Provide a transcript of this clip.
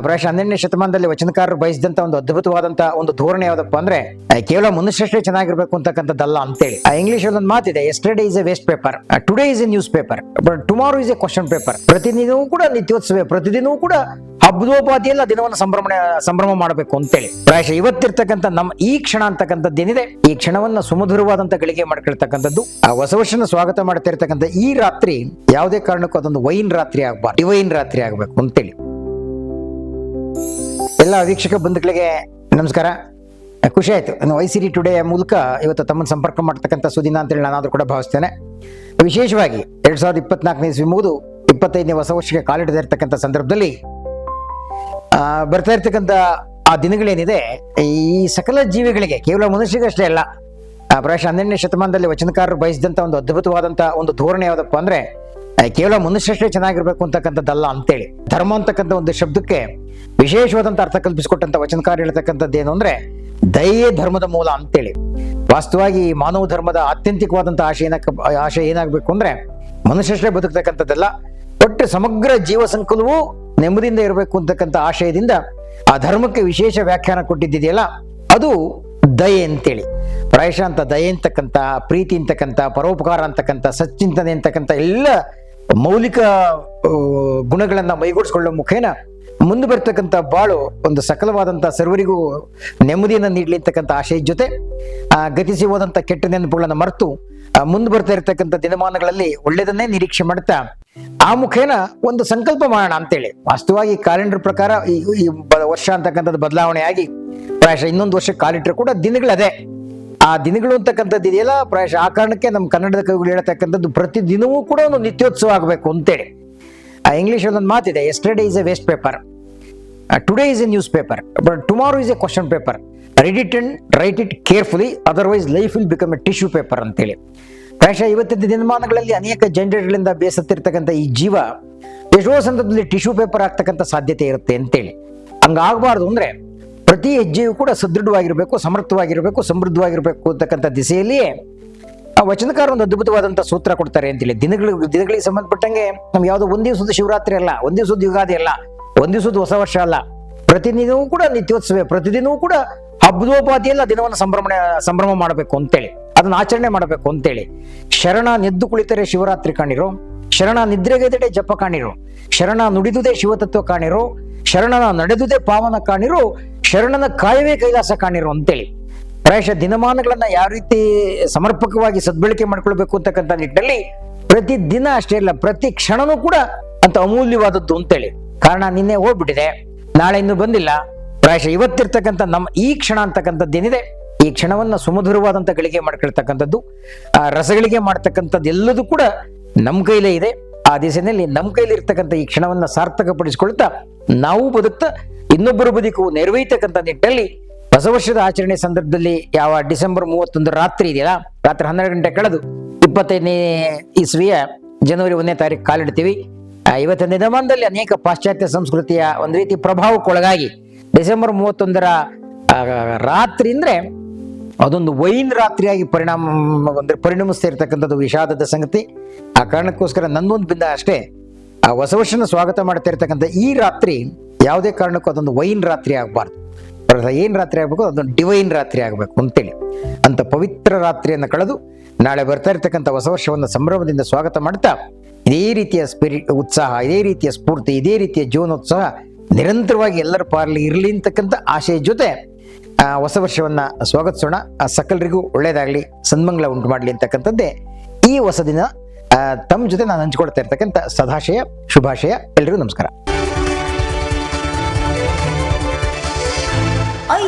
ಪ್ರಾಯಶಃ ಹನ್ನೆರಡನೇ ಶತಮಾನದಲ್ಲಿ ವಚನಕಾರರು ಬಯಸಿದಂತ ಒಂದು ಅದ್ಭುತವಾದಂತ ಒಂದು ಧೋರಣೆ ಯಾವ್ದಪ್ಪ ಅಂದ್ರೆ ಕೇವಲ ಮನುಷ್ಯಷ್ಟೇ ಚೆನ್ನಾಗಿರ್ಬೇಕು ಅಂತಕ್ಕಂಥದ್ದಲ್ಲ ಅಂತೇಳಿ. ಇಂಗ್ಲಿಷ್ ಅಲ್ಲಿ ಒಂದು ಮಾತಿದೆ yesterday is a waste paper today is a news but tomorrow is a question paper ಪ್ರತಿದಿನವೂ ಕೂಡ ನಿತ್ಯೋತ್ಸವ, ಪ್ರತಿದಿನವೂ ಕೂಡ ಹಬ್ಬದೋಪಾದಿಯಲ್ಲಿ ದಿನವನ್ನು ಸಂಭ್ರಮ ಸಂಭ್ರಮ ಮಾಡಬೇಕು ಅಂತೇಳಿ. ಪ್ರಾಯಶಃ ಇವತ್ತಿರ್ತಕ್ಕಂಥ ನಮ್ಮ ಈ ಕ್ಷಣ ಅಂತಕ್ಕಂಥದ್ದು ಏನಿದೆ ಈ ಕ್ಷಣವನ್ನ ಸುಮಧುರವಾದಂತ ಗಳಿಗೆ ಮಾಡ್ಕೊಳ್ತಕ್ಕಂಥದ್ದು, ಆ, ಹೊಸ ವರ್ಷನ ಸ್ವಾಗತ ಮಾಡ್ತಾ ಇರ್ತಕ್ಕಂಥ ಈ ರಾತ್ರಿ ಯಾವುದೇ ಕಾರಣಕ್ಕೂ ಅದೊಂದು ವೈನ್ ರಾತ್ರಿ ಆಗ್ಬಾರ್ದು, ಡಿವೈನ್ ರಾತ್ರಿ ಆಗ್ಬೇಕು ಅಂತೇಳಿ. ಎಲ್ಲ ವೀಕ್ಷಕ ಬಂಧುಗಳಿಗೆ ನಮಸ್ಕಾರ. ಖುಷಿ ಆಯಿತು. ನಾನು ವೈ ಸಿರಿ ಟುಡೇ ಮೂಲಕ ಇವತ್ತು ತಮ್ಮನ್ನು ಸಂಪರ್ಕ ಮಾಡ್ತಕ್ಕಂಥ ಸುದಿನ ಅಂತೇಳಿ ನಾನಾದ್ರೂ ಕೂಡ ಭಾವಿಸ್ತೇನೆ. ವಿಶೇಷವಾಗಿ ಎರಡು ಸಾವಿರದ ಇಪ್ಪತ್ನಾಲ್ಕನೇ ಇಸ್ವಿ ಮುಗಿದು ಇಪ್ಪತ್ತೈದನೇ ಹೊಸ ವರ್ಷಕ್ಕೆ ಕಾಲಿಡದೇ ಇರತಕ್ಕಂಥ ಸಂದರ್ಭದಲ್ಲಿ ಬರ್ತಾ ಇರ್ತಕ್ಕಂಥ ಆ ದಿನಗಳೇನಿದೆ, ಈ ಸಕಲ ಜೀವಿಗಳಿಗೆ, ಕೇವಲ ಮನುಷ್ಯಗಷ್ಟೇ ಅಲ್ಲ ಪ್ರಾಯಶಃ ಹನ್ನೆರಡನೇ ಶತಮಾನದಲ್ಲಿ ವಚನಕಾರರು ಬಯಸಿದಂತ ಒಂದು ಅದ್ಭುತವಾದಂಥ ಒಂದು ಧೋರಣೆ ಯಾವುದಪ್ಪ ಅಂದ್ರೆ ಕೇವಲ ಮನುಷ್ಯಷ್ಟೇ ಚೆನ್ನಾಗಿರ್ಬೇಕು ಅಂತಕ್ಕಂಥದ್ದಲ್ಲ ಅಂತೇಳಿ. ಧರ್ಮ ಅಂತಕ್ಕಂಥ ಒಂದು ಶಬ್ದಕ್ಕೆ ವಿಶೇಷವಾದಂತ ಅರ್ಥ ಕಲ್ಪಿಸಿಕೊಟ್ಟಂತ ವಚನಕಾರ ಹೇಳ್ತಕ್ಕಂಥದ್ದು ಏನು ಅಂದ್ರೆ, ದಯೆ ಧರ್ಮದ ಮೂಲ ಅಂತೇಳಿ. ವಾಸ್ತವವಾಗಿ ಈ ಮಾನವ ಧರ್ಮದ ಆತ್ಯಂತಿಕವಾದಂಥ ಆಶೆ ಏನ ಆಶೆ ಏನಾಗಬೇಕು ಅಂದ್ರೆ ಮನುಷ್ಯಷ್ಟೇ ಬದುಕ್ತಕ್ಕಂಥದ್ದಲ್ಲ, ಒಟ್ಟು ಸಮಗ್ರ ಜೀವ ಸಂಕುಲವು ನೆಮ್ಮದಿಯಿಂದ ಇರಬೇಕು ಅಂತಕ್ಕಂಥ ಆಶಯದಿಂದ ಆ ಧರ್ಮಕ್ಕೆ ವಿಶೇಷ ವ್ಯಾಖ್ಯಾನ ಕೊಟ್ಟಿದ್ದಿದೆಯಲ್ಲ, ಅದು ದಯೆ ಅಂತೇಳಿ. ಪ್ರಾಯಶಃ ಅಂತ ದಯೆ ಅಂತಕ್ಕಂಥ, ಪ್ರೀತಿ ಅಂತಕ್ಕಂಥ, ಪರೋಪಕಾರ ಅಂತಕ್ಕಂಥ, ಸಚ್ಚಿಂತನೆ ಅಂತಕ್ಕಂಥ ಎಲ್ಲ ಮೌಲಿಕ ಗುಣಗಳನ್ನ ಮೈಗೂಡಿಸ್ಕೊಳ್ಳೋ ಮುಖೇನ ಮುಂದೆ ಬರ್ತಕ್ಕಂಥ ಬಾಳು ಒಂದು ಸಕಲವಾದಂಥ ಸರ್ವರಿಗೂ ನೆಮ್ಮದಿಯನ್ನು ನೀಡಲಿ ಅಂತಕ್ಕಂಥ ಆಶಯದ ಜೊತೆ, ಆ, ಗತಿಸಿ ಹೋದಂಥ ಕೆಟ್ಟ ನೆನಪುಗಳನ್ನು ಮರೆತು ಮುಂದೆ ಬರ್ತಾ ಇರತಕ್ಕಂಥ ದಿನಮಾನಗಳಲ್ಲಿ ಒಳ್ಳೆಯದನ್ನೇ ನಿರೀಕ್ಷೆ ಮಾಡ್ತಾ, ಆ ಮುಖೇನ ಒಂದು ಸಂಕಲ್ಪ ಮಾಡೋಣ ಅಂತೇಳಿ. ವಾಸ್ತವವಾಗಿ ಕ್ಯಾಲೆಂಡರ್ ಪ್ರಕಾರ ಈ ಈ ವರ್ಷ ಅಂತಕ್ಕಂಥದ್ದು ಬದಲಾವಣೆ ಆಗಿ, ಪ್ರಾಯಶಃ ಇನ್ನೊಂದು ವರ್ಷ ಕಾಲಿಟ್ಟರೆ ಕೂಡ ದಿನಗಳದೇ. ಆ ದಿನಗಳು ಅಂತಕ್ಕಂಥದ್ದು ಇದೆಯಲ್ಲ, ಪ್ರಾಯಶಃ ಆ ಕಾರಣಕ್ಕೆ ನಮ್ಮ ಕನ್ನಡದ ಕವಿಗಳು ಹೇಳ್ತಕ್ಕಂಥದ್ದು ಪ್ರತಿ ದಿನವೂ ಕೂಡ ಒಂದು ನಿತ್ಯೋತ್ಸವ ಆಗಬೇಕು ಅಂತೇಳಿ. ಆ ಇಂಗ್ಲಿಷ್ ಒಂದು ಮಾತಿದೆ yesterday is a waste paper today is a news but tomorrow is a question paper read it and write it carefully otherwise life will become a tissue paper ಅಂತೇಳಿ. ಪ್ರಾಯಶಃ ಇವತ್ತಿನ ದಿನಮಾನಗಳಲ್ಲಿ ಅನೇಕ ಜನರೇಟ್ಗಳಿಂದ ಬೇಸತ್ತಿರ್ತಕ್ಕಂಥ ಈ ಜೀವ, ಎಷ್ಟೋ ಸಂದರ್ಭದಲ್ಲಿ ಟಿಶ್ಯೂ ಪೇಪರ್ ಆಗ್ತಕ್ಕಂಥ ಸಾಧ್ಯತೆ ಇರುತ್ತೆ ಅಂತೇಳಿ. ಹಂಗಾಗಬಾರ್ದು ಅಂದ್ರೆ ಪ್ರತಿ ಹೆಜ್ಜೆಯೂ ಕೂಡ ಸದೃಢವಾಗಿರಬೇಕು, ಸಮರ್ಥವಾಗಿರಬೇಕು, ಸಮೃದ್ಧವಾಗಿರಬೇಕು ಅಂತಕ್ಕಂಥ ದಿಸೆಯಲ್ಲಿಯೇ ಆ ವಚನಕಾರ ಒಂದು ಅದ್ಭುತವಾದಂಥ ಸೂತ್ರ ಕೊಡ್ತಾರೆ ಅಂತೇಳಿ. ದಿನಗಳು, ದಿನಗಳಿಗೆ ಸಂಬಂಧಪಟ್ಟಂಗೆ ನಮ್ಗೆ ಯಾವುದೋ ಒಂದು ದಿವಸದ ಶಿವರಾತ್ರಿ ಅಲ್ಲ, ಒಂದು ದಿವಸದ ಯುಗಾದಿ ಅಲ್ಲ, ಒಂದು ದಿವಸದ ಹೊಸ ವರ್ಷ ಅಲ್ಲ. ಪ್ರತಿದಿನವೂ ಕೂಡ ನಿತ್ಯೋತ್ಸವ, ಪ್ರತಿದಿನವೂ ಕೂಡ ಹಬ್ಬದೋಪಾದಿಯಲ್ಲಿ ದಿನವನ್ನು ಸಂಭ್ರಮ ಸಂಭ್ರಮ ಮಾಡಬೇಕು ಅಂತೇಳಿ. ಅದನ್ನ ಆಚರಣೆ ಮಾಡಬೇಕು ಅಂತೇಳಿ. ಶರಣ ನೆದ್ದು ಕುಳಿತರೆ ಶಿವರಾತ್ರಿ ಕಾಣಿರೋ. ಶರಣ ನಿದ್ರೆಗೆದಡೆ ಜಪ ಕಾಣಿರೋ. ಶರಣ ನುಡಿದುದೇ ಶಿವತತ್ವ ಕಾಣಿರೋ. ಶರಣನ ನಡೆದುದೇ ಪಾವನ ಕಾಣಿರೋ. ಶರಣನ ಕಾಯವೇ ಕೈಲಾಸ ಕಾಣಿರೋ ಅಂತೇಳಿ. ಪ್ರಾಯಶಃ ದಿನಮಾನಗಳನ್ನ ಯಾವ ರೀತಿ ಸಮರ್ಪಕವಾಗಿ ಸದ್ಬಳಕೆ ಮಾಡ್ಕೊಳ್ಬೇಕು ಅಂತಕ್ಕಂಥ ನಿಟ್ಟಿನಲ್ಲಿ ಪ್ರತಿ ದಿನ ಅಷ್ಟೇ ಇಲ್ಲ ಪ್ರತಿ ಕ್ಷಣನೂ ಕೂಡ ಅಂತ ಅಮೂಲ್ಯವಾದದ್ದು ಅಂತೇಳಿ. ಕಾರಣ ನಿನ್ನೆ ಹೋಗ್ಬಿಟ್ಟಿದೆ, ನಾಳೆ ಇನ್ನು ಬಂದಿಲ್ಲ. ಪ್ರಾಯಶಃ ಇವತ್ತಿರ್ತಕ್ಕಂಥ ನಮ್ಮ ಈ ಕ್ಷಣ ಅಂತಕ್ಕಂಥದ್ದು ಏನಿದೆ ಈ ಕ್ಷಣವನ್ನ ಸುಮಧುರವಾದಂತ ಗಳಿಗೆ ಮಾಡ್ಕೊಳ್ತಕ್ಕಂಥದ್ದು, ಆ ರಸಗಳಿಗೆ ಮಾಡ್ತಕ್ಕಂಥದ್ದು ಎಲ್ಲದೂ ಕೂಡ ನಮ್ಮ ಕೈಲೇ ಇದೆ. ಆ ದಿಸೆಯಲ್ಲಿ ನಮ್ಮ ಕೈಲಿ ಇರ್ತಕ್ಕಂಥ ಈ ಕ್ಷಣವನ್ನ ಸಾರ್ಥಕಪಡಿಸಿಕೊಳ್ತಾ ನಾವು ಬದುಕ್ತಾ ಇನ್ನೊಬ್ಬರ ಬದುಕು ನೆರವೇರ್ತಕ್ಕಂಥ ನಿಟ್ಟಿನಲ್ಲಿ ಹೊಸ ವರ್ಷದ ಆಚರಣೆ ಸಂದರ್ಭದಲ್ಲಿ ಯಾವ ಡಿಸೆಂಬರ್ ಮೂವತ್ತೊಂದು ರಾತ್ರಿ ಇದೆಯಲ್ಲ? ರಾತ್ರಿ ಹನ್ನೆರಡು ಗಂಟೆ ಕಳೆದು ಇಪ್ಪತ್ತೈದನೇ ಇಸ್ವಿಯ ಜನವರಿ ಒಂದನೇ ತಾರೀಕು ಕಾಲಿಡ್ತೀವಿ. ಇವತ್ತಿನ ದಿನಮಾನದಲ್ಲಿ ಅನೇಕ ಪಾಶ್ಚಾತ್ಯ ಸಂಸ್ಕೃತಿಯ ಒಂದು ರೀತಿ ಪ್ರಭಾವಕ್ಕೊಳಗಾಗಿ ಡಿಸೆಂಬರ್ ಮೂವತ್ತೊಂದರ ರಾತ್ರಿ ಅಂದ್ರೆ ಅದೊಂದು ವೈನ್ ರಾತ್ರಿಯಾಗಿ ಪರಿಣಾಮ, ಅಂದ್ರೆ ಪರಿಣಮಿಸ್ತಾ ಇರ್ತಕ್ಕಂಥದ್ದು ವಿಷಾದದ ಸಂಗತಿ. ಆ ಕಾರಣಕ್ಕೋಸ್ಕರ ನಂದೊಂದು ಬಿಂದ ಅಷ್ಟೇ, ಆ ಹೊಸ ವರ್ಷನ ಸ್ವಾಗತ ಮಾಡ್ತಾ ಇರ್ತಕ್ಕಂಥ ಈ ರಾತ್ರಿ ಯಾವುದೇ ಕಾರಣಕ್ಕೂ ಅದೊಂದು ವೈನ್ ರಾತ್ರಿ ಆಗಬಾರ್ದು. ಏನು ರಾತ್ರಿ ಆಗಬೇಕು? ಅದೊಂದು ಡಿವೈನ್ ರಾತ್ರಿ ಆಗಬೇಕು ಅಂತೇಳಿ ಅಂತ ಪವಿತ್ರ ರಾತ್ರಿಯನ್ನು ಕಳೆದು ನಾಳೆ ಬರ್ತಾ ಇರ್ತಕ್ಕಂಥ ಹೊಸ ವರ್ಷವನ್ನು ಸಂಭ್ರಮದಿಂದ ಸ್ವಾಗತ ಮಾಡ್ತಾ ಇದೇ ರೀತಿಯ ಸ್ಪಿರಿಟ್ ಉತ್ಸಾಹ, ಇದೇ ರೀತಿಯ ಸ್ಫೂರ್ತಿ, ಇದೇ ರೀತಿಯ ಜೀವನೋತ್ಸಾಹ ನಿರಂತರವಾಗಿ ಎಲ್ಲರ ಪಾರ್ಲಿ ಇರಲಿ ಅಂತಕ್ಕಂಥ ಆಶಯ ಜೊತೆ ಹೊಸ ವರ್ಷವನ್ನ ಸ್ವಾಗತಿಸೋಣ. ಆ ಸಕಲರಿಗೂ ಒಳ್ಳೆಯದಾಗಲಿ ಸನ್ಮಂಗಲ ಉಂಟು ಮಾಡಲಿ ಅಂತಕ್ಕಂಥದ್ದೇ ಈ ಹೊಸ ದಿನ ತಮ್ಮ ಜೊತೆ ನಾನು ಹಂಚಿಕೊಳ್ತಾ ಇರ್ತಕ್ಕಂಥ ಸದಾಶಯ, ಶುಭಾಶಯ, ಎಲ್ರಿಗೂ ನಮಸ್ಕಾರ.